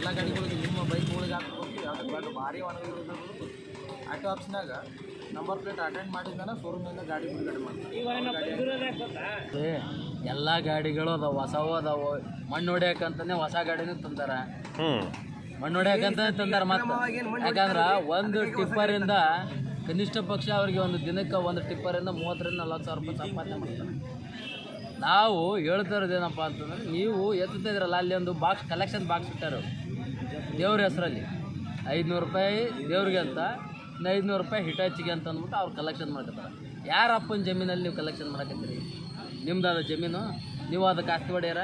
ಎಲ್ಲ ಗಾಡಿಗಳಿಗೆ ನಿಮ್ಮ ಬೈಕ್ಗಳಿಗೆ ಹಾಕ್ಬೇಕು ಅದ್ರ ಬೇಡ ಭಾರಿ ಒಣಗಿರೋದು ಆಟೋ ಆಪ್ಸ್ನಾಗ ನಂಬರ್ ಪ್ಲೇಟ್ ಅಟೆಂಡ್ ಮಾಡಿದ್ದಾನೆ ಶೋರೂಮಿಂದ ಗಾಡಿ ಬಿಡುಗಡೆ ಮಾಡ್ತಾರೆ. ಎಲ್ಲ ಗಾಡಿಗಳು ಅದಾವ ಹೊಸವು ಅದಾವು. ಮಣ್ಣು ಹೊಡ್ಯಾಕಂತಾನೆ ಹೊಸ ಗಾಡಿನೂ ತಂದಾರ. ಮಣ್ಣು ಹೊಡ್ಯಾಕಂತಾನೆ ತಂದಾರ ಮತ್ತೆ. ಯಾಕಂದ್ರೆ ಒಂದು ಟಿಪ್ಪರಿಂದ ಕನಿಷ್ಠ ಪಕ್ಷ ಅವ್ರಿಗೆ ಒಂದು ದಿನಕ್ಕೆ ಒಂದು ಟಿಪ್ಪರಿಂದ ಮೂವತ್ತರಿಂದ ನಲ್ವತ್ತು ಸಾವಿರ ರೂಪಾಯಿ ಸಂಪಾದನೆ ಮಾಡ್ತಾರೆ. ನಾವು ಹೇಳ್ತಾ ಇರೋದೇನಪ್ಪ ಅಂತಂದ್ರೆ ನೀವು ಎತ್ತುತ್ತಿದ್ರಲ್ಲ ಅಲ್ಲಿ ಒಂದು ಬಾಕ್ಸ್ ಕಲೆಕ್ಷನ್ ಬಾಕ್ಸ್ ಇಟ್ಟಾರು. ದೇವ್ರ ಹೆಸರಲ್ಲಿ. ಐದುನೂರು ರೂಪಾಯಿ ದೇವ್ರಿಗೆ ಅಂತ ಐದುನೂರು ರೂಪಾಯಿ ಹಿಟಾಚಿಗೆ ಅಂತ ಅಂದ್ಬಿಟ್ಟು ಅವ್ರು ಕಲೆಕ್ಷನ್ ಮಾಡ್ಕೊತಾರೆ ಯಾರ ಅಪ್ಪನ ಜಮೀನಲ್ಲಿ ನೀವು ಕಲೆಕ್ಷನ್ ಮಾಡಕತ್ತೀರಿ? ನಿಮ್ಮದಾದ ಜಮೀನು, ನೀವು ಅದಕ್ಕೆ ಆಸ್ತಿ ಹೊಡೆಯರ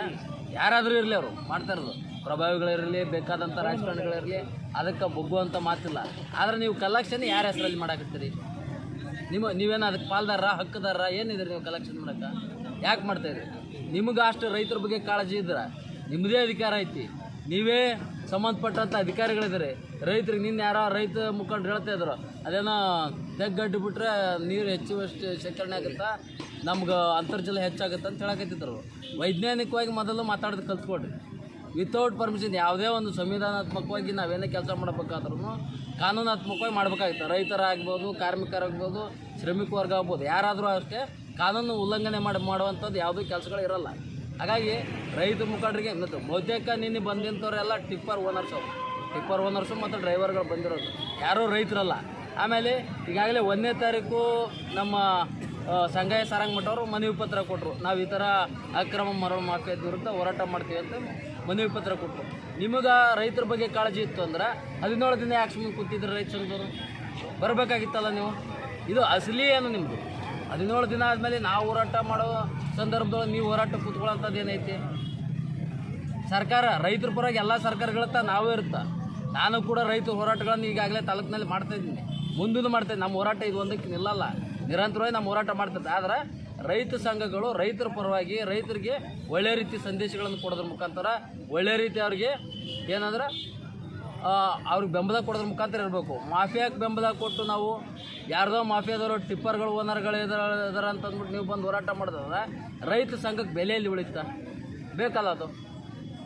ಯಾರಾದರೂ ಇರಲಿ ಅವರು, ಮಾಡ್ತಾ ಇರೋದು. ಪ್ರಭಾವಿಗಳಿರಲಿ ಬೇಕಾದಂಥ ರಾಜಕಾರಣಿಗಳಿರಲಿ ಅದಕ್ಕೆ ಬೊಗ್ಗುವಂಥ ಮಾತಿಲ್ಲ. ಆದರೆ ನೀವು ಕಲೆಕ್ಷನ್ ಯಾರ ಹೆಸರಲ್ಲಿ ಮಾಡಕತ್ತೀರಿ? ನಿಮ್ಮ, ನೀವೇನು ಅದಕ್ಕೆ ಪಾಲ್ದಾರ ಹಕ್ಕದಾರ ಏನಿದ್ರಿ ನೀವು ಕಲೆಕ್ಷನ್ ಮಾಡಕ್ಕೆ? ಯಾಕೆ ಮಾಡ್ತಾಯಿದ್ರಿ ನಿಮಗೆ ಅಷ್ಟು ರೈತರ ಬಗ್ಗೆ ಕಾಳಜಿ ಇದ್ರೆ? ನಿಮ್ಮದೇ ಅಧಿಕಾರ ಐತಿ. ನೀವೇ ಸಂಬಂಧಪಟ್ಟಂಥ ಅಧಿಕಾರಿಗಳಿದ್ದಾರೆ ರೈತರಿಗೆ ನಿನ್ನ ಯಾರೋ ರೈತ ಮುಖಂಡ್ರು ಹೇಳ್ತಾ ಇದ್ರು. ಅದೇನೋ ತೆಗ್ಗಡ್ಡು ಬಿಟ್ಟರೆ ನೀರು ಹೆಚ್ಚುವಷ್ಟು ಶೇಖರಣೆ ಆಗುತ್ತಾ? ನಮ್ಗೆ ಅಂತರ್ಜಲ ಹೆಚ್ಚಾಗುತ್ತೆ ಅಂತ ಹೇಳಕತ್ತಿದ್ರು. ವೈಜ್ಞಾನಿಕವಾಗಿ ಮೊದಲು ಮಾತಾಡೋದು ಕಲ್ತ್ಕೊಡ್ರಿ ವಿತೌಟ್ ಪರ್ಮಿಷನ್ ಯಾವುದೇ ಒಂದು ಸಂವಿಧಾನಾತ್ಮಕವಾಗಿ ನಾವೇನೇ ಕೆಲಸ ಮಾಡಬೇಕಾದ್ರೂ ಕಾನೂನಾತ್ಮಕವಾಗಿ ಮಾಡಬೇಕಾಗುತ್ತೆ. ರೈತರಾಗ್ಬೋದು, ಕಾರ್ಮಿಕರಾಗ್ಬೋದು ಶ್ರಮಿಕ ವರ್ಗ ಆಗ್ಬೋದು ಯಾರಾದರೂ ಅಷ್ಟೇ ಕಾನೂನು ಉಲ್ಲಂಘನೆ ಮಾಡಿ, ಮಾಡುವಂಥದ್ದು ಯಾವುದೂ ಕೆಲಸಗಳು ಇರಲ್ಲ. ಹಾಗಾಗಿ ರೈತ ಮುಖಂಡರಿಗೆ ಮತ್ತು ಬಹುತೇಕ ನಿನ್ನೆ ಬಂದಿಂಥವರೆಲ್ಲ ಟಿಪ್ಪರ್ ಓನರ್ಸು ಟಿಪ್ಪರ್ ಓನರ್ಸು ಮತ್ತು ಡ್ರೈವರ್ಗಳು ಬಂದಿರೋದು. ಯಾರೂ ರೈತರಲ್ಲ. ಆಮೇಲೆ ಈಗಾಗಲೇ ಒಂದನೇ ತಾರೀಕು ನಮ್ಮ ಆ, ಸಾರಂಗ್ ಸಾರಂಗಮಠ ಅವರು ಮನವಿ ಪತ್ರ ಕೊಟ್ಟರು ನಾವು ಈ ಥರ ಅಕ್ರಮ ಮರಳು ಮಾಫಿಯಾದ ವಿರುದ್ಧ ಹೋರಾಟ ಮಾಡ್ತೀವಿ ಅಂತ ಮನವಿ ಪತ್ರ ಕೊಟ್ಟರು ನಿಮಗೆ ರೈತರ ಬಗ್ಗೆ ಕಾಳಜಿ ಇತ್ತು ಅಂದ್ರೆ ಹದಿನೇಳು ದಿನ ಯಾಕೆ ಸುಮ್ಮನೆ ಕೂತಿದ್ರು ರೈತ ಸಂಘದವರು? ಬರಬೇಕಾಗಿತ್ತಲ್ಲ ನೀವು? ಇದು ಅಸಲಿ ಏನು ನಿಮ್ಮದು ಹದಿನೇಳು ದಿನ ಆದಮೇಲೆ ನಾವು ಹೋರಾಟ ಮಾಡೋ ಸಂದರ್ಭದೊಳಗೆ ನೀವು ಹೋರಾಟ ಕೂತ್ಕೊಳ್ಳೋಂಥದ್ದು ಏನೈತಿ? ಸರ್ಕಾರ, ರೈತರ ಪರವಾಗಿ ಎಲ್ಲ ಸರ್ಕಾರಗಳತ್ತ ನಾವೇ ಇರುತ್ತೆ. ನಾನು ಕೂಡ ರೈತ ಹೋರಾಟಗಳನ್ನು ಈಗಾಗಲೇ ತಾಲೂಕಿನಲ್ಲಿ ಮಾಡ್ತಾ ಇದ್ದೀನಿ. ಮುಂದೂ ಮಾಡ್ತಾ ನಮ್ಮ ಹೋರಾಟ ಇದು ಒಂದಕ್ಕೆ ನಿಲ್ಲಲ್ಲ. ನಿರಂತರವಾಗಿ ನಮ್ಮ ಹೋರಾಟ ಮಾಡ್ತದೆ. ಆದರೆ ರೈತ ಸಂಘಗಳು ರೈತರ ಪರವಾಗಿ ರೈತರಿಗೆ ಒಳ್ಳೆ ರೀತಿ ಸಂದೇಶಗಳನ್ನು ಕೊಡೋದ್ರ ಮುಖಾಂತರ ಒಳ್ಳೆ ರೀತಿ ಅವ್ರಿಗೆ ಏನಂದ್ರೆ ಅವ್ರಿಗೆ ಬೆಂಬಲ ಕೊಡೋದ್ರ ಮುಖಾಂತರ ಇರಬೇಕು. ಮಾಫಿಯಾಕ್ಕೆ ಬೆಂಬಲ ಕೊಟ್ಟು ನಾವು ಯಾರ್ದೋ ಮಾಫಿಯಾದವರು, ಟಿಪ್ಪರ್ಗಳು, ಓನರ್ಗಳು ಇದಾರ ಅಂತ ಅಂದ್ಬಿಟ್ಟು ನೀವು ಬಂದು ಹೋರಾಟ ಮಾಡಿದ್ರೆ ರೈತ ಸಂಘಕ್ಕೆ ಬೆಲೆಯಲ್ಲಿ ಉಳಿತಾ ಬೇಕಲ್ಲ ಅದು.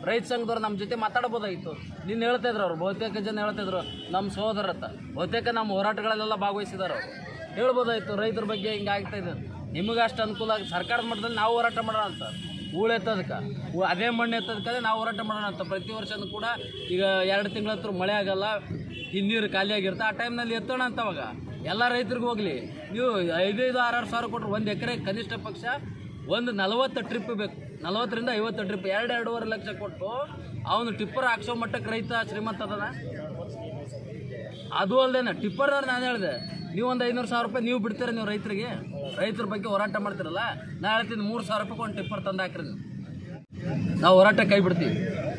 ರೈತ ಸಂಘದವ್ರು ನಮ್ಮ ಜೊತೆ ಮಾತಾಡ್ಬೋದಾಗಿತ್ತು. ನಿನ್ನ ಹೇಳ್ತಾ ಇದ್ರು ಅವ್ರು, ಬಹುತೇಕ ಜನ ಹೇಳ್ತಾ ಇದ್ರು, ನಮ್ಮ ಸಹೋದರತ್ತ ಬಹುತೇಕ ನಮ್ಮ ಹೋರಾಟಗಳಲ್ಲೆಲ್ಲ ಭಾಗವಹಿಸಿದಾರೆ ಅವರು. ಹೇಳ್ಬೋದಾಗಿತ್ತು, ರೈತರ ಬಗ್ಗೆ ಹಿಂಗೆ ಆಗ್ತಾ ಇದ್ದಾರೆ ನಿಮಗೆ ಅಷ್ಟು ಅನುಕೂಲ ಆಗಿ ಸರ್ಕಾರದ ಮಟ್ಟದಲ್ಲಿ ನಾವು ಹೋರಾಟ ಮಾಡೋಣ ಅಂತ. ಹೂಳು ಎತ್ತದಕ್ಕೆ. ಹೂ- ಅದೇ ಮಣ್ಣು ಎತ್ತದಕ್ಕೆ ನಾವು ಹೋರಾಟ ಮಾಡೋಣ ಅಂತ. ಪ್ರತಿ ವರ್ಷನೂ ಕೂಡ ಈಗ ಎರಡು ತಿಂಗಳ ಹತ್ರ ಮಳೆ ಆಗಲ್ಲ, ಹಿನ್ನೀರು ಖಾಲಿ ಆಗಿರುತ್ತೆ. ಆ ಟೈಮ್ನಲ್ಲಿ ಎತ್ತೋಣ ಅಂತ ಅವಾಗ. ಎಲ್ಲ ರೈತರಿಗೂ ಹೋಗಲಿ. ನೀವು ಐದೈದು, ಆರಾರು ಸಾವಿರ ಕೊಟ್ಟರು ಒಂದು ಎಕರೆ ಕನಿಷ್ಠ ಪಕ್ಷ ಒಂದು ನಲವತ್ತು ಟ್ರಿಪ್ ಬೇಕು. ನಲವತ್ತರಿಂದ ಐವತ್ತು ಟ್ರಿಪ್ ಎರಡು ಎರಡೂವರೆ ಲಕ್ಷ ಕೊಟ್ಟು ಅವನು ಟಿಪ್ಪರ್ ಹಾಕ್ಸೋ ಮಟ್ಟಕ್ಕೆ ರೈತ ಶ್ರೀಮಂತ ಅದನ? ಅದು ಅಲ್ಲದೇನೆ ಟಿಪ್ಪರ್ದವ್ರು ನಾನು ಹೇಳಿದೆ. ನೀವು ಒಂದು ಐನೂರು ಸಾವಿರ ರೂಪಾಯಿ ನೀವು ಬಿಡ್ತೀರ ನೀವು ರೈತರಿಗೆ? ರೈತರ ಬಗ್ಗೆ ಹೋರಾಟ ಮಾಡ್ತಿರಲ್ಲ, ನಾ ಹೇಳ್ತೀನಿ ಮೂರು ಸಾವಿರ ರೂಪಾಯಿ ಒಂದು ಟಿಪ್ಪರ್ ತಂದು ಹಾಕ್ರಿ ನೀವು. ಹೋರಾಟ ಕೈ ಬಿಡ್ತೀವಿ.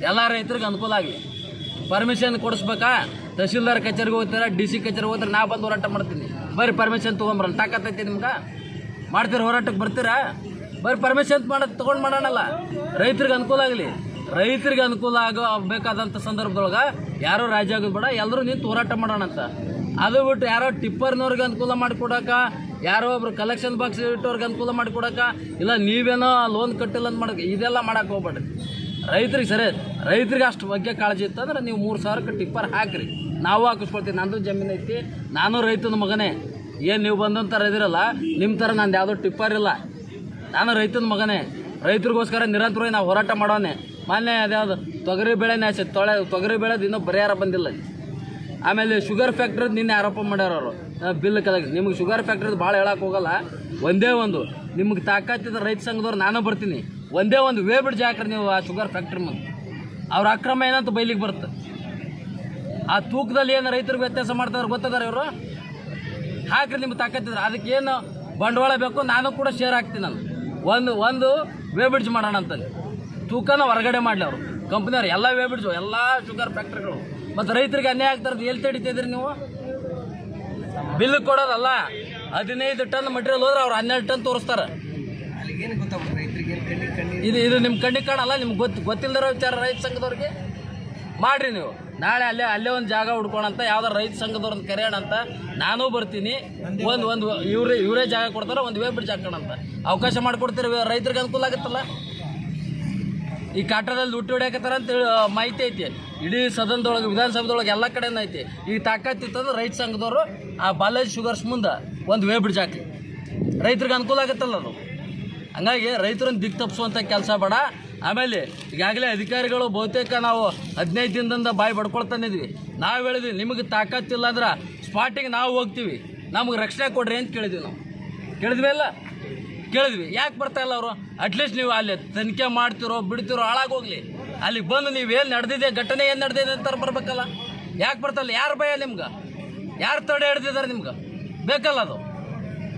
ಎಲ್ಲ ರೈತರಿಗೆ ಅನುಕೂಲ ಆಗಲಿ. ಪರ್ಮಿಷನ್ ಕೊಡಿಸ್ಬೇಕಾ? ತಹಶೀಲ್ದಾರ್ ಕಚೇರಿಗೆ ಹೋಗ್ತೀರಾ ಡಿ ಸಿ ಕಚೇರಿಗೆ ಹೋದ್ರೆ ನಾ ಬಂದು ಹೋರಾಟ ಮಾಡ್ತೀನಿ. ಬರ್ರಿ ಪರ್ಮಿಷನ್ ತೊಗೊಂಬರಲ್ಲ ತಾಕತ್ತೈತಿ ನಿಮ್ಗೆ? ಮಾಡ್ತೀರ, ಹೋರಾಟಕ್ಕೆ ಬರ್ತೀರಾ? ಬರೀ ಪರ್ಮಿಷನ್ ಮಾಡೋದು ತೊಗೊಂಡು ಮಾಡೋಣಲ್ಲ. ರೈತರಿಗೆ ಅನುಕೂಲ ಆಗಲಿ. ರೈತರಿಗೆ ಅನುಕೂಲ ಆಗೋ ಬೇಕಾದಂಥ ಸಂದರ್ಭದೊಳಗೆ ಯಾರೋ ರಾಜ್ಯ ಆಗೋದು ಬೇಡ, ಎಲ್ಲರೂ ನಿಂತು ಹೋರಾಟ ಮಾಡೋಣಂತ. ಅದು ಬಿಟ್ಟು ಯಾರೋ ಟಿಪ್ಪರ್ನವ್ರಿಗೆ ಅನುಕೂಲ ಮಾಡಿಕೊಡಕ ಯಾರೋ ಒಬ್ರು ಕಲೆಕ್ಷನ್ ಬಾಕ್ಸ್ ಇಟ್ಟವ್ರಿಗೆ ಅನುಕೂಲ ಮಾಡಿಕೊಡಕ ಇಲ್ಲ ನೀವೇನೋ ಲೋನ್ ಕಟ್ಟಿಲ್ಲ ಅಂತ ಮಾಡಕ್ಕೆ ಇದೆಲ್ಲ ಮಾಡಕ್ಕೆ ಹೋಗ್ಬೇಡ್ರಿ. ರೈತರಿಗೆ ಸರಿ ರೈತರಿಗೆ ಅಷ್ಟು ಬಗ್ಗೆ ಕಾಳಜಿ ಇತ್ತಂದ್ರೆ ನೀವು ಮೂರು ಸಾವಿರಕ್ಕೆ ಟಿಪ್ಪರ್ ಹಾಕ್ರಿ. ನಾವು ಹಾಕಿಸ್ಕೊಳ್ತೀವಿ, ನಂದು ಜಮೀನು ಐತಿ, ನಾನು ರೈತನ ಮಗನೇ. ಏನು ನೀವು ಬಂದಂಥರ ಇದಿರಲ್ಲ ನಿಮ್ಮ ಥರ ನಂದು ಯಾವುದೋ ಟಿಪ್ಪರ್ ಇಲ್ಲ. ನಾನು ರೈತನ ಮಗನೇ. ರೈತರಿಗೋಸ್ಕರ ನಿರಂತರವಾಗಿ ನಾವು ಹೋರಾಟ ಮಾಡೋನೆ. ಮೊನ್ನೆ ಅದ್ಯಾವುದು, ತೊಗರಿ ಬೆಳೆ ನಾಶ ತೊಳೆ, ತೊಗರಿ ಬೆಳೆದು ಇನ್ನೂ ಪರಿಹಾರ ಬಂದಿಲ್ಲ. ಆಮೇಲೆ ಶುಗರ್ ಫ್ಯಾಕ್ಟ್ರಿದ್ ನಿನ್ನೆ ಆರೋಪ ಮಾಡ್ಯಾರ ಅವರು. Bill collect. ನಿಮ್ಗೆ ಶುಗರ್ ಫ್ಯಾಕ್ಟ್ರಿದು ಭಾಳ ಹೇಳಕ್ಕೆ ಹೋಗಲ್ಲ. ಒಂದೇ ಒಂದು. ನಿಮ್ಗೆ ತಾಕತ್ತಿದ ರೈತ ಸಂಘದವ್ರು ನಾನು ಬರ್ತೀನಿ. ಒಂದೇ ಒಂದು ವೇ ಬಿಡ್ಜ್ ಹಾಕ್ರಿ ನೀವು ಆ ಶುಗರ್ ಫ್ಯಾಕ್ಟ್ರಿ ಮುಂದೆ ಅವ್ರ ಅಕ್ರಮ ಏನಂತ ಬೈಲಿಗೆ ಬರುತ್ತೆ. ಆ ತೂಕದಲ್ಲಿ ಏನು ರೈತರಿಗೆ ವ್ಯತ್ಯಾಸ ಮಾಡ್ತಾರೆ ಗೊತ್ತದಾರ ಇವರು? ಹಾಕ್ರಿ ನಿಮ್ಗೆ ತಾಕತ್ತಿದ್ರೆ. ಅದಕ್ಕೆ ಏನು ಬಂಡವಾಳ ಬೇಕು ನಾನು ಕೂಡ ಶೇರ್ ಹಾಕ್ತೀನಿ ನಾನು. ಒಂದು ಒಂದು ವೇ ಬಿಡ್ಜ್ ಮಾಡೋಣ ಅಂತಲ್ಲಿ ತೂಕನ ಹೊರಗಡೆ ಮಾಡಲಿ ಅವರು. ಕಂಪ್ನಿಯವ್ರು ಎಲ್ಲ ವೇ ಬ್ರಿಡ್ಜು ಎಲ್ಲ ಶುಗರ್ ಫ್ಯಾಕ್ಟ್ರಿಗಳು ಮತ್ತು ರೈತರಿಗೆ ಅನ್ಯಾಯ ಆಗ್ತಾರದು ಎಲ್ಲಿ ತಡಿತಿದ್ರಿ ನೀವು? ಬಿಲ್ ಕೊಡೋದಲ್ಲ. ಹದಿನೈದು ಟನ್ ಮಟೀರಿಯಲ್ ಹೋದ್ರೆ ಅವ್ರು ಹನ್ನೆರಡು ಟನ್ ತೋರಿಸ್ತಾರೆ. ಇದು ಇದು ನಿಮ್ಮ ಕಣ್ಣಿಗೆ ಕಾಣಲ್ಲ ನಿಮ್ಗೆ ಗೊತ್ತು ಗೊತ್ತಿಲ್ಲದಿರೋ ವಿಚಾರ ರೈತ ಸಂಘದವ್ರಿಗೆ? ಮಾಡ್ರಿ ನೀವು. ನಾಳೆ ಅಲ್ಲೇ ಅಲ್ಲೇ ಒಂದು ಜಾಗ ಹುಡ್ಕೋಣಂತ ಯಾವ್ದಾರು ರೈತ ಸಂಘದವ್ರನ್ನ ಕರೆಯೋಣ ಅಂತ ನಾನು ಬರ್ತೀನಿ. ಒಂದು ಒಂದು ಇವರೇ ಇವರೇ ಜಾಗ ಕೊಡ್ತಾರೆ ಒಂದು ವೇ ಬ್ರಿಡ್ಜ್ ಹಾಕೋಣಂತ. ಅವಕಾಶ ಮಾಡಿಕೊಡ್ತೀರಿ ರೈತರಿಗೆ ಅನುಕೂಲ ಆಗುತ್ತಲ್ಲ? ಈ ಕಾಟದಲ್ಲಿ ದುಡ್ಡು ಹೊಡಿಯಾಕತ್ತಾರ ಅಂತ ಮಾಹಿತಿ ಐತಿ. ಇಡೀ ಸದನದೊಳಗೆ ವಿಧಾನಸಭೆದೊಳಗೆ ಎಲ್ಲ ಕಡೆನೂ ಐತಿ. ಈಗ ತಾಕತ್ತಿತ್ತಂದ್ರೆ ರೈತ ಸಂಘದವರು ಆ ಬಾಲಾಜಿ ಶುಗರ್ಸ್ ಮುಂದೆ ಒಂದು ವೇ ಬ್ರಿಡ್ಜ್ ಹಾಕಿ ರೈತರಿಗೆ ಅನುಕೂಲ ಆಗುತ್ತಲ್ಲ ಅದು. ಹಂಗಾಗಿ ರೈತರನ್ನು ದಿಕ್ಕು ತಪ್ಪಿಸುವಂಥ ಕೆಲಸ ಬೇಡ. ಆಮೇಲೆ ಈಗಾಗಲೇ ಅಧಿಕಾರಿಗಳು ಬಹುತೇಕ ನಾವು ಹದಿನೈದು ದಿನದಿಂದ ಬಾಯಿ ಬಡ್ಕೊಳ್ತಾನಿದ್ವಿ ನಾವು ಹೇಳಿದ್ವಿ, ನಿಮಗೆ ತಾಕತ್ತಿಲ್ಲ ಅಂದ್ರೆ ಸ್ಪಾಟಿಗೆ ನಾವು ಹೋಗ್ತೀವಿ. ನಮಗೆ ರಕ್ಷಣೆ ಕೊಡ್ರಿ ಅಂತ ಕೇಳಿದ್ವಿ ನಾವು. ಕೇಳಿದ್ವಿ ಅಲ್ಲ? ಕೇಳಿದ್ವಿ. ಯಾಕೆ ಬರ್ತಾ ಇಲ್ಲ ಅವರು? ಅಟ್ಲೀಸ್ಟ್ ನೀವು ಅಲ್ಲಿ ತನಿಖೆ ಮಾಡ್ತಿರೋ, ಬಿಡ್ತಿರೋ ಹಾಳಾಗೋಗ್ಲಿ ಅಲ್ಲಿಗೆ ಬಂದು ನೀವು ಏನು ನಡೆದಿದೆ, ಘಟನೆ ಏನು ನಡೆದಿದೆ ಅಂತ ಬರ್ಬೇಕಲ್ಲ? ಯಾಕೆ ಬರ್ತಲ್ಲ ಯಾರು ಭಯ ನಿಮ್ಗೆ? ಯಾರು ತಡೆ ಹಿಡ್ದಿದ್ದಾರೆ ನಿಮ್ಗೆ? ಬೇಕಲ್ಲ ಅದು?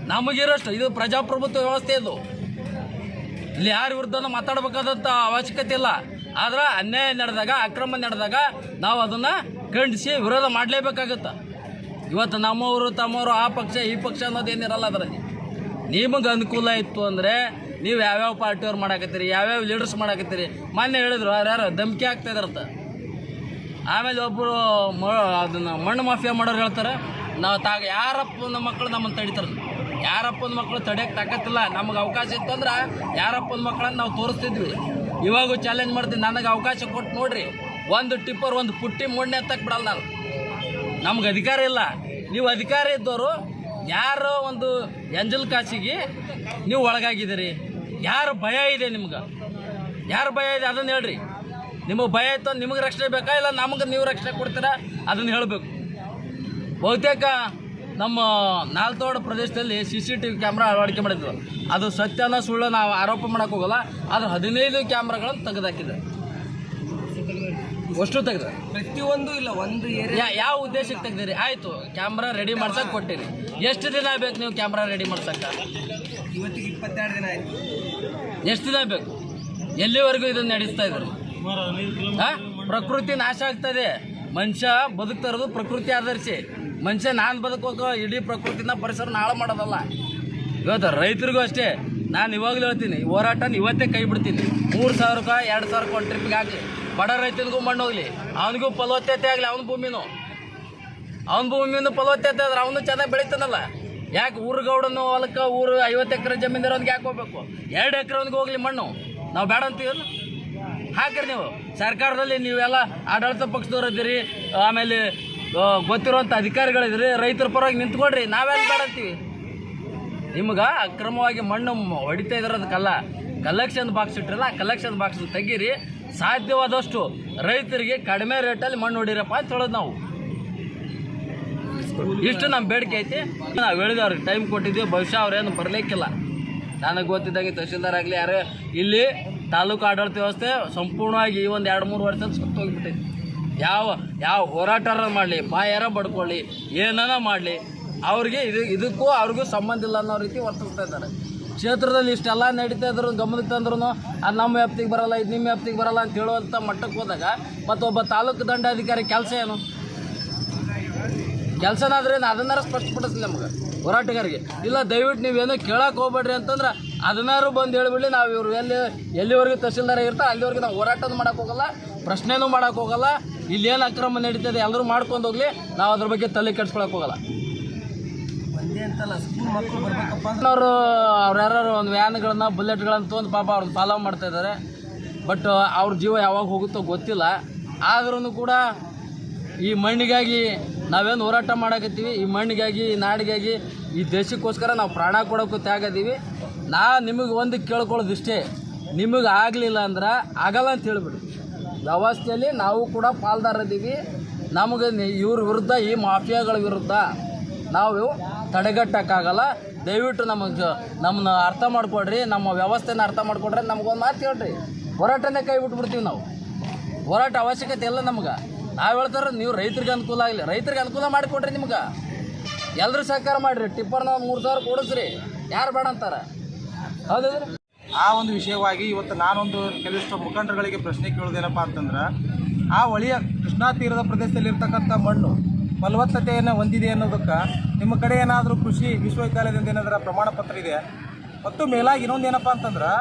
ನಮಗಿರೋಷ್ಟು, ಇದು ಪ್ರಜಾಪ್ರಭುತ್ವ ವ್ಯವಸ್ಥೆ ಇದು. ಇಲ್ಲಿ ಯಾರ ವಿರುದ್ಧ ಮಾತಾಡಬೇಕಾದಂಥ ಅವಶ್ಯಕತೆ ಇಲ್ಲ. ಆದ್ರೆ ಅನ್ಯಾಯ ನಡೆದಾಗ, ಅಕ್ರಮ ನಡೆದಾಗ ನಾವು ಅದನ್ನು ಖಂಡಿಸಿ ವಿರೋಧ ಮಾಡಲೇಬೇಕಾಗತ್ತೆ. ಇವತ್ತು ನಮ್ಮವರು, ತಮ್ಮವರು ಆ ಪಕ್ಷ, ಈ ಪಕ್ಷ ಅನ್ನೋದೇನಿರಲ್ಲ ಅದರಲ್ಲಿ. ನಿಮಗೆ ಅನುಕೂಲ ಇತ್ತು ಅಂದರೆ ನೀವು ಯಾವ್ಯಾವ ಪಾರ್ಟಿಯವ್ರು ಮಾಡಾಕತ್ತೀರಿ, ಯಾವ್ಯಾವ ಲೀಡರ್ಸ್ ಮಾಡಾಕತ್ತೀರಿ? ಮೊನ್ನೆ ಹೇಳಿದ್ರು, ಅವ್ರು ಯಾರು ಧಮಕಿ ಆಗ್ತಾ ಆಮೇಲೆ ಒಬ್ಬರು ಮ, ಅದನ್ನು ಮಣ್ಣು ಮಾಫಿಯಾ ಮಾಡೋರು ಹೇಳ್ತಾರೆ, ನಾವು ತಾಗ ಯಾರಪ್ಪನ ಮಕ್ಕಳು ನಮ್ಮನ್ನು ತಡಿತಾರೆ. ಯಾರಪ್ಪನ ಮಕ್ಕಳು ತಡೆಯೋಕೆ ತಾಕತ್ತಿಲ್ಲ, ನಮಗೆ ಅವಕಾಶ ಇತ್ತು ಅಂದ್ರೆ ಯಾರಪ್ಪನ ಮಕ್ಕಳನ್ನು ನಾವು ತೋರಿಸ್ತಿದ್ವಿ. ಇವಾಗೂ ಚಾಲೆಂಜ್ ಮಾಡ್ತೀನಿ, ನನಗೆ ಅವಕಾಶ ಕೊಟ್ಟು ನೋಡ್ರಿ, ಒಂದು ಟಿಪ್ಪರ್, ಒಂದು ಪುಟ್ಟಿ ಮೊಣ್ಣೆ ಎತ್ತಕ್ಕೆ ಬಿಡಲ್ಲ ನಾನು ನಮ್ಗೆ ಅಧಿಕಾರ ಇಲ್ಲ. ನೀವು ಅಧಿಕಾರ ಇದ್ದವರು ಯಾರೋ ಒಂದು ಎಂಜಲ್ ಕಾಸಿಗೆ, ನೀವು ಒಳಗಾಗಿದ್ದೀರಿ. ಯಾರು ಭಯ ಇದೆ ನಿಮ್ಗೆ? ಯಾರು ಭಯ ಇದೆ? ಅದನ್ನು ಹೇಳ್ರಿ. ನಿಮಗೆ ಭಯ ಇತ್ತು ನಿಮಗೆ ರಕ್ಷಣೆ ಬೇಕಾ? ಇಲ್ಲ ನಮಗೆ ನೀವು ರಕ್ಷಣೆ ಕೊಡ್ತೀರಾ? ಅದನ್ನು ಹೇಳಬೇಕು. ಬಹುತೇಕ ನಮ್ಮ ನಾಲ್ತೋಡ ಪ್ರದೇಶದಲ್ಲಿ C C T V camera ಅಳವಡಿಕೆ ಮಾಡಿದ್ರು ಅದು ಸತ್ಯನ ಸುಳ್ಳು ನಾವು ಆರೋಪ ಮಾಡೋಕೆ ಹೋಗಲ್ಲ. ಅದು ಹದಿನೈದು ಕ್ಯಾಮ್ರಾಗಳನ್ನು ತೆಗೆದಾಕಿದೆ. ಅಷ್ಟು ತೆಗೆದ. ಪ್ರತಿಯೊಂದು ಇಲ್ಲ ಒಂದು ಏರಿಯಾ. ಯಾವ ಉದ್ದೇಶಕ್ಕೆ ತೆಗ್ದಿರಿ? ಆಯಿತು. ಕ್ಯಾಮ್ರಾ ರೆಡಿ ಮಾಡ್ಸಕ್ಕೆ ಕೊಟ್ಟಿರಿ. ಎಷ್ಟು ದಿನ ಬೇಕು ನೀವು ಕ್ಯಾಮ್ರಾ ರೆಡಿ ಮಾಡ್ಸಕ್ಕೆ? ಇವತ್ತಿಗೆ ಇಪ್ಪತ್ತೆರಡು ದಿನ ಆಯ್ತು. ಎಷ್ಟು ದಿನ ಬೇಕು ಎಲ್ಲಿವರೆಗೂ ಇದನ್ನು ನಡೆಸ್ತಾ ಇದ್ರು? ಪ್ರಕೃತಿ ನಾಶ ಆಗ್ತದೆ. ಮನುಷ್ಯ ಬದುಕ್ತಾ ಇರೋದು ಪ್ರಕೃತಿ ಆಧರಿಸಿ. ಮನುಷ್ಯ ನಾನು ಬದುಕೋಕೆ, ಇಡೀ ಪ್ರಕೃತಿನ ಪರಿಸರ ಹಾಳು ಮಾಡೋದಲ್ಲ. ಇವತ್ತು ರೈತರಿಗೂ ಅಷ್ಟೇ. ನಾನು ಇವಾಗಲೂ ಹೇಳ್ತೀನಿ ಹೋರಾಟನ ಇವತ್ತೇ ಕೈ ಬಿಡ್ತೀನಿ. ಮೂರು ಸಾವಿರ ರೂಪಾಯಿ, ಎರಡು ಸಾವಿರ ರೂಪಾಯಿ ಟ್ರಿಪ್ಗೆ ಹಾಕಿ. ಬಡ ರೈತನಿಗೂ ಮಣ್ಣು ಹೋಗಲಿ. ಅವನಿಗೂ ಫಲವತ್ತತೆ ಆಗಲಿ, ಅವನ ಭೂಮಿನೂ. ಅವನ ಭೂಮಿನೂ ಫಲವತ್ತತೆ ಆದ್ರೆ ಅವನು ಚೆನ್ನಾಗಿ ಬೆಳಿತಾನಲ್ಲ. ಯಾಕೆ ಊರು ಗೌಡನ ಹೊಲಕ್ಕೆ ಊರು ಐವತ್ತು ಎಕರೆ ಜಮೀನಿರೋನ್ಗೆ ಯಾಕೆ ಹೋಗ್ಬೇಕು? ಎರಡು ಎಕರೆ ಹೋಗ್ಲಿ ಮಣ್ಣು. ನಾವು ಬೇಡ ಅಂತೀವಲ್ಲ ಹಾಕ್ರಿ ನೀವು. ಸರ್ಕಾರದಲ್ಲಿ ನೀವೆಲ್ಲ ಆಡಳಿತ ಪಕ್ಷದವ್ರು ಇದ್ದೀರಿ, ಆಮೇಲೆ ಗೊತ್ತಿರುವಂಥ ಅಧಿಕಾರಿಗಳಿದ್ರಿ ರೈತರ ಪರವಾಗಿ ನಿಂತ್ಕೊಡ್ರಿ ನಾವೆಲ್ಲ ಬೇಡ ಅಂತೀವಿ. ನಿಮ್ಗೆ ಅಕ್ರಮವಾಗಿ ಮಣ್ಣು ಹೊಡಿತಾ ಇದ್ರದಕ್ಕಲ್ಲ ಕಲೆಕ್ಷನ್ ಬಾಕ್ಸ್ ಇಟ್ಟಿರಲ್ಲ, ಆ ಕಲೆಕ್ಷನ್ ಬಾಕ್ಸ್ ತೆಗೀರಿ. ಸಾಧ್ಯವಾದಷ್ಟು ರೈತರಿಗೆ ಕಡಿಮೆ ರೇಟಲ್ಲಿ ಮಣ್ಣು ಹೊಡಿರಪ್ಪ ಅಂತ ಹೇಳೋದು ನಾವು. ಇಷ್ಟು ನಮ್ಮ ಬೇಡಿಕೆ ಐತಿ. ನಾವು ಹೇಳಿದ ಅವ್ರಿಗೆ ಟೈಮ್ ಕೊಟ್ಟಿದ್ದೀವಿ ಬಹುಶಃ ಅವ್ರೇನು ಬರಲಿಕ್ಕಿಲ್ಲ. ನನಗೆ ಗೊತ್ತಿದ್ದಂಗೆ ತಹಶೀಲ್ದಾರ್ ಆಗಲಿ, ಯಾರೇ ಇಲ್ಲಿ ತಾಲೂಕು ಆಡಳಿತ ವ್ಯವಸ್ಥೆ ಸಂಪೂರ್ಣವಾಗಿ ಈ ಒಂದು ಎರಡು ಮೂರು ವರ್ಷದಲ್ಲಿ ಸುತ್ತ ಹೋಗ್ಬಿಟ್ಟೈತಿ ಯಾವ ಯಾವ ಹೋರಾಟಾರ ಮಾಡಲಿ, ಬಾಯಾರ ಬಡ್ಕೊಳ್ಳಿ ಏನಾರ ಮಾಡಲಿ, ಅವ್ರಿಗೆ ಇದು, ಇದಕ್ಕೂ ಅವ್ರಿಗೂ ಸಂಬಂಧ ಇಲ್ಲ ಅನ್ನೋ ರೀತಿ ವರ್ತಿಸ್ತಾ ಇದ್ದಾರೆ. ಕ್ಷೇತ್ರದಲ್ಲಿ ಇಷ್ಟೆಲ್ಲ ನಡೀತಾ ಇದ್ರು, ಗಮನಕ್ಕೆ ತಂದ್ರೂ ಅದು ನಮ್ಮ ವ್ಯಾಪ್ತಿಗೆ ಬರಲ್ಲ, ಇದು ನಿಮ್ಮ ವ್ಯಾಪ್ತಿಗೆ ಬರಲ್ಲ ಅಂತ ಹೇಳುವಂಥ ಮಟ್ಟಕ್ಕೆ ಹೋದಾಗ ಮತ್ತೊಬ್ಬ ತಾಲೂಕು ದಂಡಾಧಿಕಾರಿ ಕೆಲಸ ಏನು? ಕೆಲಸನಾದ್ರೆ ಅದನ್ನಾರು ಸ್ಪಷ್ಟಪಡಿಸ್ಲಿ ನಮ್ಗೆ ಹೋರಾಟಗಾರಿಗೆ. ಇಲ್ಲ ದಯವಿಟ್ಟು ನೀವೇನು ಕೇಳಕ್ಕೆ ಹೋಗ್ಬೇಡ್ರಿ ಅಂತಂದ್ರೆ ಅದನ್ನಾರು ಬಂದು ಹೇಳ್ಬಿಡ್ಲಿ ನಾವು ಇವ್ರು ಎಲ್ಲಿ ಎಲ್ಲಿವರೆಗೂ ತಹಸೀಲ್ದಾರ ಇರ್ತಾರೆ ಅಲ್ಲಿವರೆಗೂ ನಾವು ಹೋರಾಟದ ಮಾಡಕ್ಕೆ ಹೋಗಲ್ಲ ಪ್ರಶ್ನೆನೂ ಮಾಡಕ್ಕೆ ಹೋಗಲ್ಲ. ಇಲ್ಲಿ ಏನು ಅಕ್ರಮ ನಡೀತದೆ ಎಲ್ಲರೂ ಮಾಡ್ಕೊಂಡು ಹೋಗ್ಲಿ ನಾವು ಅದ್ರ ಬಗ್ಗೆ ತಲೆ ಕೆಡ್ಸ್ಕೊಳಕ್ಕೆ ಹೋಗಲ್ಲ. ಅವರು ಅವ್ರು ಯಾರು ಒಂದು ವ್ಯಾನ್ಗಳನ್ನ ಬುಲೆಟ್ಗಳನ್ನ ತೊಗೊಂಡು ಪಾಪ ಅವ್ರನ್ನ ಫಾಲೋ ಮಾಡ್ತಾ ಇದ್ದಾರೆ ಬಟ್ ಅವ್ರ ಜೀವ ಯಾವಾಗ ಹೋಗುತ್ತೋ ಗೊತ್ತಿಲ್ಲ. ಆದ್ರೂ ಕೂಡ ಈ ಮಣ್ಣಿಗಾಗಿ ನಾವೇನು ಹೋರಾಟ ಮಾಡಕತ್ತೀವಿ, ಈ ಮಣ್ಣಿಗಾಗಿ, ಈ ನಾಡಿಗಾಗಿ, ಈ ದೇಶಕ್ಕೋಸ್ಕರ ನಾವು ಪ್ರಾಣ ಕೊಡೋಕ್ಕೂ ತ್ಯಾಗದೀವಿ. ನಾ ನಿಮಗೆ ಒಂದು ಕೇಳ್ಕೊಳ್ಳೋದಿಷ್ಟೇ, ನಿಮಗೆ ಆಗಲಿಲ್ಲ ಅಂದ್ರೆ ಆಗಲ್ಲ ಅಂತ ಹೇಳಿಬಿಡಿ. ವ್ಯವಸ್ಥೆಯಲ್ಲಿ ನಾವು ಕೂಡ ಪಾಲ್ದಾರದೀವಿ ನಮಗೆ ಇವ್ರ ವಿರುದ್ಧ, ಈ ಮಾಫಿಯಾಗಳ ವಿರುದ್ಧ ನಾವು ತಡೆಗಟ್ಟಕ್ಕಾಗಲ್ಲ. ದಯವಿಟ್ಟು ನಮಗೆ ನಮ್ಮನ್ನ ಅರ್ಥ ಮಾಡಿಕೊಡ್ರಿ ನಮ್ಮ ವ್ಯವಸ್ಥೆನ ಅರ್ಥ ಮಾಡ್ಕೊಡ್ರಿ ನಮಗೊಂದು ಮಾತು ಹೇಳ್ರಿ. ಹೋರಾಟನೇ ಕೈ ಬಿಟ್ಬಿಡ್ತೀವಿ ನಾವು. ಹೋರಾಟ ಅವಶ್ಯಕತೆ ಇಲ್ಲ ನಮ್ಗೆ. ನಾವು ಹೇಳ್ತಾರೆ ನೀವು ರೈತರಿಗೆ ಅನುಕೂಲ ಆಗಲಿ. ರೈತರಿಗೆ ಅನುಕೂಲ ಮಾಡಿಕೊಡ್ರಿ ನಿಮ್ಗೆ. ಎಲ್ಲರೂ ಸಹಕಾರ ಮಾಡಿರಿ. ಟಿಪ್ಪರ್ನ ಮೂರು ಸಾವಿರ ಕೊಡಿಸ್ರಿ. ಯಾರು ಬೇಡ ಅಂತಾರೆ. ಆ ಒಂದು ವಿಷಯವಾಗಿ ಇವತ್ತು ನಾನೊಂದು ಕೆಲವಿಷ್ಟು ಮುಖಂಡರುಗಳಿಗೆ ಪ್ರಶ್ನೆ ಕೇಳೋದೇನಪ್ಪ ಅಂತಂದ್ರೆ, ಆ ಹೊಳೆಯ ಕೃಷ್ಣಾ ತೀರದ ಪ್ರದೇಶದಲ್ಲಿ ಇರ್ತಕ್ಕಂಥ ಮಣ್ಣು ಫಲವತ್ತತೆಯನ್ನು ಹೊಂದಿದೆ ಅನ್ನೋದಕ್ಕೆ ನಿಮ್ಮ ಕಡೆ ಏನಾದರೂ ಕೃಷಿ ವಿಶ್ವವಿದ್ಯಾಲಯದಿಂದ ಏನಾದರೂ ಪ್ರಮಾಣ ಪತ್ರ ಇದೆ? ಮತ್ತು ಮೇಲಾಗಿ ಇನ್ನೊಂದು ಏನಪ್ಪ ಅಂತಂದ್ರೆ,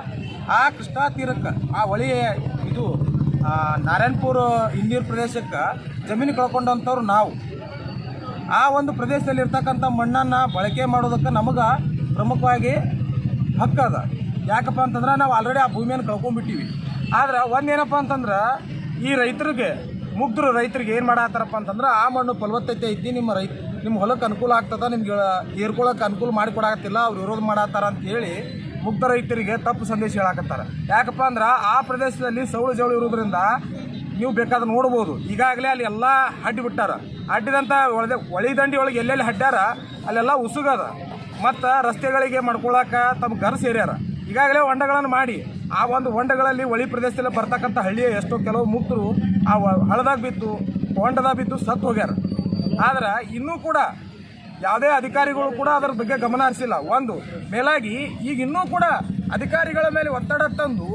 ಆ ಕೃಷ್ಣಾ ತೀರಕ್ಕೆ, ಆ ಹೊಳೆಯ ಇದು ನಾರಾಯಣಪುರ ಇಂದೂರು ಪ್ರದೇಶಕ್ಕೆ ಜಮೀನು ಕಳ್ಕೊಂಡಂಥವ್ರು ನಾವು. ಆ ಒಂದು ಪ್ರದೇಶದಲ್ಲಿ ಇರ್ತಕ್ಕಂಥ ಮಣ್ಣನ್ನು ಬಳಕೆ ಮಾಡೋದಕ್ಕೆ ನಮಗೆ ಪ್ರಮುಖವಾಗಿ ಹಕ್ಕದ ಯಾಕಪ್ಪ ಅಂತಂದ್ರೆ ನಾವು ಆಲ್ರೆಡಿ ಆ ಭೂಮಿಯನ್ನು ಕಳ್ಕೊಂಡ್ಬಿಟ್ಟಿವಿ. ಆದ್ರೆ ಒಂದೇನಪ್ಪ ಅಂತಂದ್ರೆ ಈ ರೈತರಿಗೆ, ಮುಗ್ಧರು ರೈತರಿಗೆ ಏನು ಮಾಡತ್ತಾರಪ್ಪ ಅಂತಂದ್ರೆ ಆ ಮಣ್ಣು ಫಲವತ್ತತೆ ಐತಿ, ನಿಮ್ಮ ರೈತ ನಿಮ್ಮ ಹೊಲಕ್ಕೆ ಅನುಕೂಲ ಆಗ್ತದ, ನಿಮ್ಗೆ ಏರ್ಕೊಳಕ್ಕೆ ಅನುಕೂಲ ಮಾಡಿಕೊಡಾಗತ್ತಿಲ್ಲ ಅವ್ರು ವಿರೋಧ ಮಾಡತ್ತಾರ ಅಂತ ಹೇಳಿ ಮುಗ್ಧ ರೈತರಿಗೆ ತಪ್ಪು ಸಂದೇಶ ಹೇಳಾಕತ್ತಾರ. ಯಾಕಪ್ಪ ಅಂದ್ರೆ ಆ ಪ್ರದೇಶದಲ್ಲಿ ಸೌಳು ಜವಳು ಇರೋದ್ರಿಂದ ನೀವು ಬೇಕಾದ್ರೆ ನೋಡ್ಬೋದು. ಈಗಾಗಲೇ ಅಲ್ಲಿ ಎಲ್ಲ ಅಡ್ಡಿ ಬಿಟ್ಟಾರ. ಅಡ್ಡಿದಂಥ ಹೊಳಿ ದಂಡಿ ಒಳಗೆ ಎಲ್ಲೆಲ್ಲಿ ಅಡ್ಡಾರ ಅಲ್ಲೆಲ್ಲ ಉಸುಗದ. ಮತ್ತು ರಸ್ತೆಗಳಿಗೆ ಮಾಡ್ಕೊಳಕ್ಕೆ ತಮ್ಮ ಗರ್ ಸೇರ್ಯಾರ ಈಗಾಗಲೇ ಹೊಂಡಗಳನ್ನು ಮಾಡಿ. ಆ ಒಂದು ಹೊಂಡಗಳಲ್ಲಿ ಒಳಿ ಪ್ರದೇಶದಲ್ಲಿ ಬರ್ತಕ್ಕಂಥ ಹಳ್ಳಿಯ ಎಷ್ಟೋ ಕೆಲವು ಮುಕ್ತರು ಆ ಹಳದಾಗ ಬಿದ್ದು ಹೊಂಡದಾಗ ಬಿದ್ದು ಸತ್ತು ಹೋಗ್ಯಾರ. ಆದ್ರೆ ಇನ್ನೂ ಕೂಡ ಯಾವುದೇ ಅಧಿಕಾರಿಗಳು ಕೂಡ ಅದರ ಬಗ್ಗೆ ಗಮನ ಹರಿಸಿಲ್ಲ. ಒಂದು, ಮೇಲಾಗಿ ಈಗ ಇನ್ನೂ ಕೂಡ ಅಧಿಕಾರಿಗಳ ಮೇಲೆ ಒತ್ತಡ ತಂದು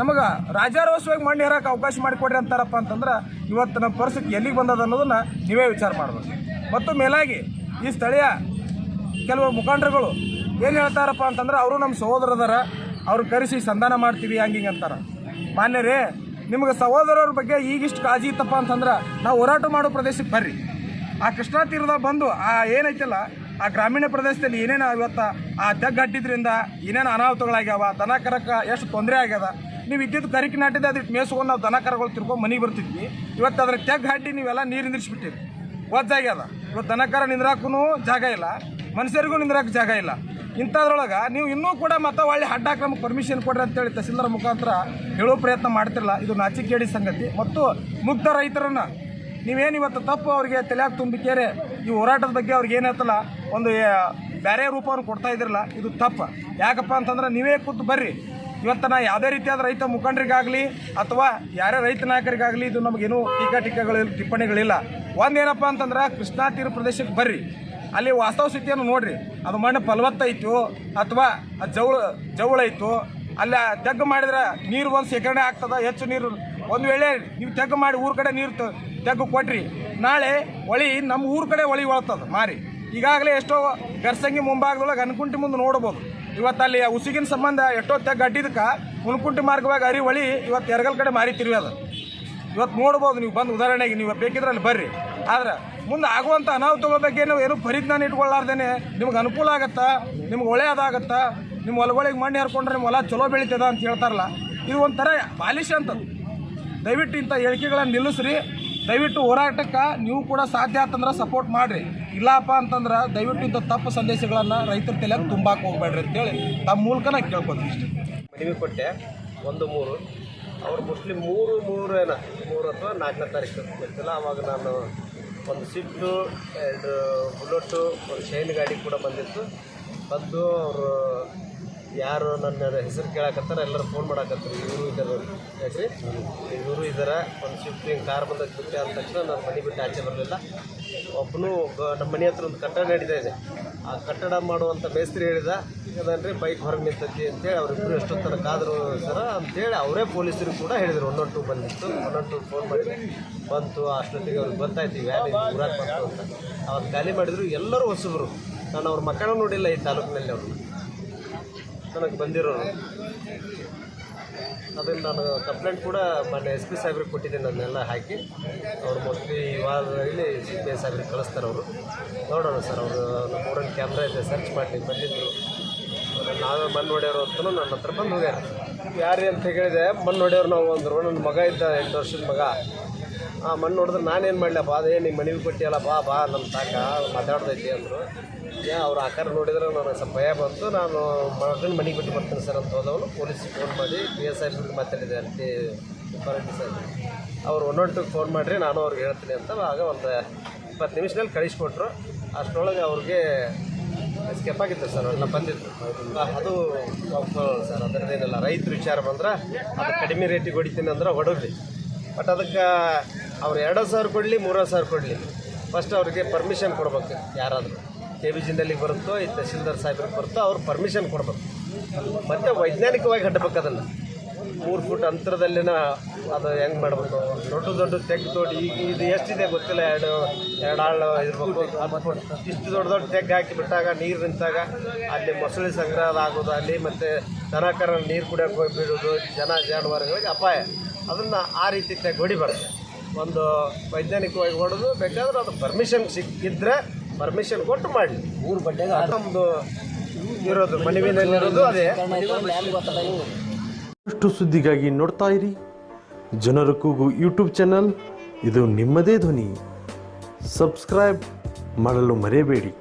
ನಮಗೆ ರಾಜಾರೋಸವಾಗಿ ಮಣ್ಣು ಹೇರಕ್ಕೆ ಅವಕಾಶ ಮಾಡಿಕೊಡ್ರಿ ಅಂತಾರಪ್ಪ ಅಂತಂದ್ರೆ ಇವತ್ತು ನಮ್ಮ ಪರಿಸ್ಥಿತಿ ಎಲ್ಲಿಗೆ ಬಂದದ ಅನ್ನೋದನ್ನ ನೀವೇ ವಿಚಾರ ಮಾಡಬೇಕು. ಮತ್ತು ಮೇಲಾಗಿ ಈ ಸ್ಥಳೀಯ ಕೆಲವು ಮುಖಂಡರುಗಳು ಏನು ಹೇಳ್ತಾರಪ್ಪ ಅಂತಂದ್ರೆ ಅವರು ನಮ್ಮ ಸಹೋದರದರ, ಅವ್ರು ಕರೆಸಿ ಸಂಧಾನ ಮಾಡ್ತೀವಿ ಹಂಗಿಂಗೆ ಅಂತಾರೆ. ಮಾನ್ಯರೇ, ನಿಮಗೆ ಸಹೋದರರ ಬಗ್ಗೆ ಈಗಿಷ್ಟು ಕಾಳಜಿ ಇತ್ತಪ್ಪ ಅಂತಂದ್ರೆ ನಾವು ಹೋರಾಟ ಮಾಡೋ ಪ್ರದೇಶಕ್ಕೆ ಬರ್ರಿ. ಆ ಕೃಷ್ಣಾ ತೀರದ ಬಂದು ಆ ಏನೈತಲ್ಲ, ಆ ಗ್ರಾಮೀಣ ಪ್ರದೇಶದಲ್ಲಿ ಏನೇನು ಇವತ್ತು ಆ ತೆಗ್ ಅಡ್ಡಿದ್ರಿಂದ ಏನೇನು ಅನಾಹುತಗಳಾಗ್ಯಾವ, ದನ ಕರಕ್ಕೆ ಎಷ್ಟು ತೊಂದರೆ ಆಗ್ಯದ, ನೀವು ಇದ್ದಿದ್ದು ಕರಿಕೆ ನಾಟಿದ ಅದಿಟ್ಟು ಮೇಸ್ಕೊಂಡು ನಾವು ದನ ಕರಗಳು ತಿರ್ಕೊಂಡು ಮನೆಗೆ ಬರ್ತಿದ್ವಿ. ಇವತ್ತು ಅದ್ರ ತೆಗ್ ನೀವೆಲ್ಲ ನೀರು ನಿಂದಿರ್ಸ್ಬಿಟ್ಟಿರಿ ಒದ್ದಾಗ್ಯದ ಇವತ್ತು ದನ ಕರ ನಿಂದ್ರಾಕೂ ಜಾಗ ಇಲ್ಲ, ಮನುಷ್ಯರಿಗೂ ನಿಂದ್ರಾಕ ಜಾಗ ಇಲ್ಲ. ಇಂಥದ್ರೊಳಗೆ ನೀವು ಇನ್ನೂ ಕೂಡ ಮತ್ತೆ ಒಳ್ಳೆ ಅಡ್ಡಾಕ ನಮ್ಗೆ ಪರ್ಮಿಷನ್ ಕೊಡ್ರಿ ಅಂತೇಳಿ ತಹಸೀಲ್ದಾರ್ ಮುಖಾಂತರ ಹೇಳೋ ಪ್ರಯತ್ನ ಮಾಡ್ತಿರಲ್ಲ ಇದು ನಾಚಿಕೇಡಿ ಸಂಗತಿ. ಮತ್ತು ಮುಗ್ಧ ರೈತರನ್ನ ನೀವೇನು ಇವತ್ತು ತಪ್ಪು ಅವರಿಗೆ ತಲೆಯಾಗ ತುಂಬಿಕೇರೆ ಈ ಹೋರಾಟದ ಬಗ್ಗೆ ಅವ್ರಿಗೆ ಏನಾಯ್ತಲ್ಲ ಒಂದು ಬೇರೆ ರೂಪವನ್ನು ಕೊಡ್ತಾ ಇದ್ದಿರಲ್ಲ ಇದು ತಪ್ಪು. ಯಾಕಪ್ಪ ಅಂತಂದ್ರೆ ನೀವೇ ಕೂತು ಬರ್ರಿ. ಇವತ್ತು ನಾ ಯಾವುದೇ ರೀತಿಯಾದ ರೈತ ಮುಖಂಡರಿಗಾಗಲಿ ಅಥವಾ ಯಾರೇ ರೈತ ನಾಯಕರಿಗಾಗಲಿ ಇದು ನಮಗೇನು ಟೀಕಾ ಟೀಕಾಗಳು ಟಿಪ್ಪಣಿಗಳಿಲ್ಲ ಒಂದೇನಪ್ಪ ಅಂತಂದ್ರೆ ಕೃಷ್ಣಾ ತೀರ ಪ್ರದೇಶಕ್ಕೆ ಬರ್ರಿ. ಅಲ್ಲಿ ವಾಸ್ತವ ಸ್ಥಿತಿಯನ್ನು ನೋಡ್ರಿ. ಅದು ಮಣ್ಣು ಫಲವತ್ತೈತು ಅಥವಾ ಜವಳ ಜವಳೈತು ಅಲ್ಲಿ ತೆಗ್ಗು ಮಾಡಿದ್ರೆ ನೀರು ಒಂದು ಶೇಖರಣೆ ಆಗ್ತದೆ, ಹೆಚ್ಚು ನೀರು ಒಂದು ವೇಳೆ ನೀವು ತೆಗ್ಗು ಮಾಡಿ ಊರ ಕಡೆ ನೀರು ತೆಗ್ಗು ಕೊಟ್ರಿ, ನಾಳೆ ಹೊಳಿ ನಮ್ಮ ಊರ ಕಡೆ ಹೊಳಿ ಒಳ್ತದೆ ಮಾರಿ. ಈಗಾಗಲೇ ಎಷ್ಟೋ ಗರ್ಸಂಗಿ ಮುಂಭಾಗದೊಳಗೆ ಅನ್ಕುಂಟಿ ಮುಂದೆ ನೋಡ್ಬೋದು. ಇವತ್ತು ಅಲ್ಲಿ ಉಸಿಗಿನ ಸಂಬಂಧ ಎಷ್ಟೋ ತಗ್ಗ ಅಡ್ಡಿದಕ್ಕೆ ಕುಣಕುಂಟಿ ಮಾರ್ಗವಾಗಿ ಅರಿ ಹೊಳಿ ಇವತ್ತು ಎರಗಲ್ ಕಡೆ ಮಾರಿ ಅದು ಇವತ್ತು ನೋಡ್ಬೋದು ನೀವು ಬಂದು ಉದಾಹರಣೆಗೆ ನೀವು ಬೇಕಿದ್ರೆ ಅಲ್ಲಿ ಬರ್ರಿ. ಆದ್ರೆ ಮುಂದೆ ಆಗುವಂಥ ಅನಾಹುತಗಳ ಬಗ್ಗೆ ನೀವು ಏನು ಪರಿಜ್ಞಾನ ಇಟ್ಕೊಳ್ಳಾರ್ದೇನೆ ನಿಮ್ಗೆ ಅನುಕೂಲ ಆಗತ್ತಾ? ನಿಮ್ಗೆ ಒಳ್ಳೆಯದಾಗತ್ತಾ ನಿಮ್ಮ ಹೊಲಗಳಿಗೆ ಮಣ್ಣು ಹರ್ಕೊಂಡ್ರೆ ನಿಮ್ಮ ಹೊಲ ಚಲೋ ಬೆಳಿತದ ಅಂತ ಹೇಳ್ತಾರಲ್ಲ. ಇದು ಒಂಥರ ಬಾಲಿಶ ಅಂತದ್ದು. ದಯವಿಟ್ಟು ಇಂಥ ಹೇಳಿಕೆಗಳನ್ನು ನಿಲ್ಲಿಸ್ರಿ. ದಯವಿಟ್ಟು ಹೋರಾಟಕ್ಕೆ ನೀವು ಕೂಡ ಸಾಧ್ಯ ಆತಂದ್ರೆ ಸಪೋರ್ಟ್ ಮಾಡಿರಿ. ಇಲ್ಲಪ್ಪ ಅಂತಂದ್ರೆ ದಯವಿಟ್ಟು ಇಂಥ ತಪ್ಪು ಸಂದೇಶಗಳನ್ನು ರೈತರ ತಲೆಯಾಗ ತುಂಬಾಕ್ ಹೋಗ್ಬೇಡ್ರಿ ಅಂತೇಳಿ ತಮ್ಮ ಮೂಲಕ ನಾನು ಕೇಳ್ಕೊತೀನಿ ಇಷ್ಟೇ. ಮನವಿ ಕೊಟ್ಟೆ, ಒಂದು ಮೂರು. ಅವ್ರು ಮುಸ್ಲಿಂ ಮೂರು ಮೂರು ಏನ? ಮೂರು ಅಥವಾ ನಾಲ್ಕನೇ ತಾರೀಕು. ಗೊತ್ತಿಲ್ಲ, ಅವಾಗ ನಾನು ಒಂದು ಸಿಟ್ಟು, ಎರಡು ಬುಲೆಟ್ಟು ಒಂದು ಶೈನ್ ಗಾಡಿ ಕೂಡ ಬಂದಿತ್ತು. ಬಂದು ಅವರು ಯಾರು ನನ್ನ ಹೆಸರು ಕೇಳಕತ್ತಾರ, ಎಲ್ಲರೂ ಫೋನ್ ಮಾಡಕತ್ತಾರೆ. ಇವರು ಇದ್ದಾರೆ ಯಾಕ್ರಿ? ಇವರು ಇದ್ದಾರೆ ಒಂದು ಸ್ವಿಫ್ಟ್ ಹಿಂಗೆ ಕಾರ್ ಬಂದಕ್ಕೆ ಬಿಟ್ಟೆ ಅಂದ ತಕ್ಷಣ ನಾನು ಮನೆ ಬಿಟ್ಟು ಆಚೆ ಬರಲಿಲ್ಲ. ಒಬ್ಬನು ನಮ್ಮ ಮನೆ ಹತ್ರ ಒಂದು ಕಟ್ಟಡ ನಡೀತಾ ಇದೆ. ಆ ಕಟ್ಟಡ ಮಾಡುವಂಥ ಮೇಸ್ತ್ರಿ ಹೇಳಿದ ಅದನ್ರಿ ಬೈಕ್ ಹೊರಗೆ ನಿಂತೈತಿ ಅಂತೇಳಿ ಅವರಿಬ್ಬರು ಎಷ್ಟೊತ್ತರ ಕಾದರು ಸರ ಅಂತೇಳಿ ಅವರೇ ಪೊಲೀಸರು ಕೂಡ ಹೇಳಿದರು. ಒನ್ ಟು ಬಂದಿತ್ತು. ಒನ್ ಟು ಫೋನ್ ಮಾಡಿದೆ ಬಂತು, ಅಷ್ಟೊತ್ತಿಗೆ ಅವ್ರಿಗೆ ಗೊತ್ತಾಯ್ತು ವ್ಯಾನ್ ಊರಾಗ ಬಂತು ಅಂತ. ಅವ್ರು ಖಾಲಿ ಮಾಡಿದರು. ಎಲ್ಲರೂ ಹೊಸಬರು. ನಾನು ಅವ್ರ ಮಕ್ಕಳನ್ನು ನೋಡಿಲ್ಲ ಈ ತಾಲೂಕಿನಲ್ಲಿ ಅವರು ನನಗೆ ಬಂದಿರೋರು. ಅದನ್ನು ನಾನು ಕಂಪ್ಲೇಂಟ್ ಕೂಡ ಮೊನ್ನೆ ಎಸ್ ಪಿ ಸಾಹೇಬ್ರಿಗೆ ಕೊಟ್ಟಿದ್ದೀನಿ ಅದನ್ನೆಲ್ಲ ಹಾಕಿ. ಅವ್ರು ಮೋಸ್ಟ್ಲಿ ವಾರದಲ್ಲಿ ಸಿ ಪಿ ಎಸ್ ಸಾಹೇಬ್ರಿಗೆ ಕಳಿಸ್ತಾರೆ ಅವರು. ನೋಡೋಣ ಸರ್, ಅವರು ನಮ್ಮ ಊರಲ್ಲಿ ಕ್ಯಾಮ್ರಾ ಇದೆ ಸರ್ಚ್ ಮಾಡಿ ಬಂದಿದ್ದರು ನಾವೇ ಮಣ್ಣು ಹೊಡೆಯೋರು ಅಂತಲೂ ನನ್ನ ಹತ್ರ ಬಂದು ಹೋಗ್ಯಾರ. ಯಾರು ಅಂತ ಹೇಳಿದೆ ಮಣ್ಣು ಹೊಡೆಯೋರು ನಾವು ಅಂದರು. ನನ್ನ ಮಗ ಇದ್ದ ಎಂಟು ವರ್ಷದ ಮಗ. ಆ ಮಣ್ಣು ಹೊಡೆದ್ರೆ ನಾನೇನು ಮಾಡಲಪ್ಪ ಅದೇ ನಿಮ್ಮ ಮನೆಗೆ ಕೊಟ್ಟಿಯಲ್ಲ, ಬಾ ಬಾ ನಮ್ಮ ತಾಕ ಮಾತಾಡ್ದೈತಿ ಅಂದರು. ಅವ್ರ ಆಕಾರ ನೋಡಿದ್ರೆ ನನಗೆ ಸ್ವಲ್ಪ ಭಯ ಬಂತು. ನಾನು ಮಗನ ಮನೆಗೆ ಬಿಟ್ಟು ಬರ್ತೀನಿ ಸರ್ ಅಂತ ಹೋದವನು. ಪೊಲೀಸಿಗೆ ಫೋನ್ ಮಾಡಿ ಪಿ ಎಸ್ ಐಬ್ರಿಗೆ ಮಾತಾಡಿದೆ ಅಲ್ಲಿ ಸೂಪರಿಂಟೆಂಡೆಂಟ್ ಸರ್ ಅವ್ರು ಒನ್ ಟು ಫೋನ್ ಮಾಡಿರಿ, ನಾನು ಅವ್ರಿಗೆ ಹೇಳ್ತೀನಿ ಅಂತ ಆಗ ಒಂದು ಇಪ್ಪತ್ತು ನಿಮಿಷದಲ್ಲಿ ಕಳಿಸ್ಕೊಟ್ರು. ಅಷ್ಟರೊಳಗೆ ಅವ್ರಿಗೆ ಸ್ಕೆಪ್ ಆಗಿತ್ತು ಸರ್ ಎಲ್ಲ ಬಂದಿತ್ತು ಅದು ಸರ್ ಅದರದ್ದೇನಿಲ್ಲ ರೈತರ ವಿಚಾರ ಬಂದ್ರೆ ಅದು ಕಡಿಮೆ ರೇಟಿಗೆ ಹೊಡಿತೀನಿ ಅಂದ್ರೆ ಹೊಡೋದ್ರಿ ಬಟ್ ಅದಕ್ಕೆ ಅವ್ರು ಎರಡು ಸಾವಿರ ಕೊಡಲಿ, ಮೂರು ಸಾವಿರ ಕೊಡಲಿ. ಫಸ್ಟ್ ಅವ್ರಿಗೆ ಪರ್ಮಿಷನ್ ಕೊಡ್ಬೇಕು, ಯಾರಾದರೂ. ಕೆ ಬಿ ಜಿನಲ್ಲಿ ಬರುತ್ತೋ ಈ ತಹಸೀಲ್ದಾರ್ ಸಾಹೇಬ್ರಿಗೆ ಬರುತ್ತೋ ಅವ್ರು ಪರ್ಮಿಷನ್ ಕೊಡಬೇಕು. ಮತ್ತು ವೈಜ್ಞಾನಿಕವಾಗಿ ಹಡ್ಬೇಕು ಅದನ್ನು. ಮೂರು ಫುಟ್ ಅಂತರದಲ್ಲಿನ ಅದು ಹೆಂಗೆ ಮಾಡಬೇಕು? ದೊಡ್ಡ ದೊಡ್ಡ ತೆಗ್ ತೋಡಿ ಈಗ ಇದು ಎಷ್ಟಿದೆ ಗೊತ್ತಿಲ್ಲ, ಎರಡು ಎರಡು ಆಳು ಇರಬೇಕು. ಇಷ್ಟು ದೊಡ್ಡ ದೊಡ್ಡ ತೆಗ್ ಹಾಕಿ ಬಿಟ್ಟಾಗ ನೀರು ನಿಂತಾಗ ಅಲ್ಲಿ ಮೊಸಳೆ ಸಂಗ್ರಹ ಆಗೋದು, ಅಲ್ಲಿ ಮತ್ತು ದನಕರ ನೀರು ಕುಡಿಯೋಕೆ ಹೋಗಿ ಬಿಡೋದು ಜನ ಜಾನುವಾರುಗಳಿಗೆ ಅಪಾಯ. ಅದನ್ನು ಆ ರೀತಿ ತೆಗ್ ಹೊಡಿಬಾರ್ದು. ಒಂದು ವೈಜ್ಞಾನಿಕವಾಗಿ ಹೊಡೆದು ಬೇಕಾದ್ರೆ ಅದು ಪರ್ಮಿಷನ್ ಸಿಕ್ಕಿದ್ರೆ ಪರ್ಮಿಷನ್ ಕೊಟ್ಟು ಮಾಡಲಿ ಊರು ಬಡ್ಡೆ ನಮ್ಮದು ಇರೋದು ಮನವಿನಲ್ಲಿರೋದು ಅದೇ. ಅಷ್ಟು ಸುದ್ದಿಗಾಗಿ ನೋಡ್ತಾ ಇರಿ. ಜನರ ಕೂಗು ಯೂಟ್ಯೂಬ್ ಚಾನಲ್ ಇದು ನಿಮ್ಮದೇ ಧ್ವನಿ. ಸಬ್ಸ್ಕ್ರೈಬ್ ಮಾಡಲು ಮರೆಯಬೇಡಿ.